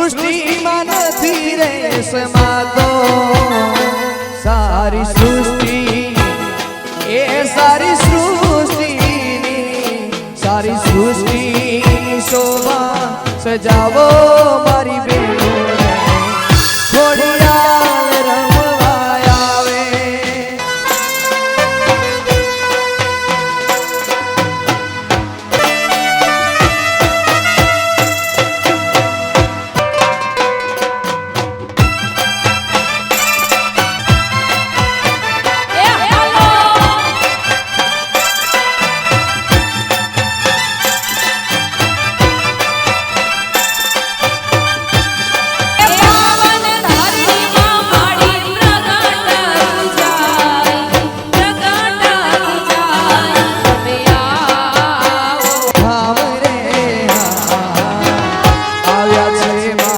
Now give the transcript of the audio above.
સૃષ્ટિમાં નથી રે સમાતો. સારી સૃષ્ટિ એ સારી સૃષ્ટિ સારી સૃષ્ટિ શોભા સજાવો.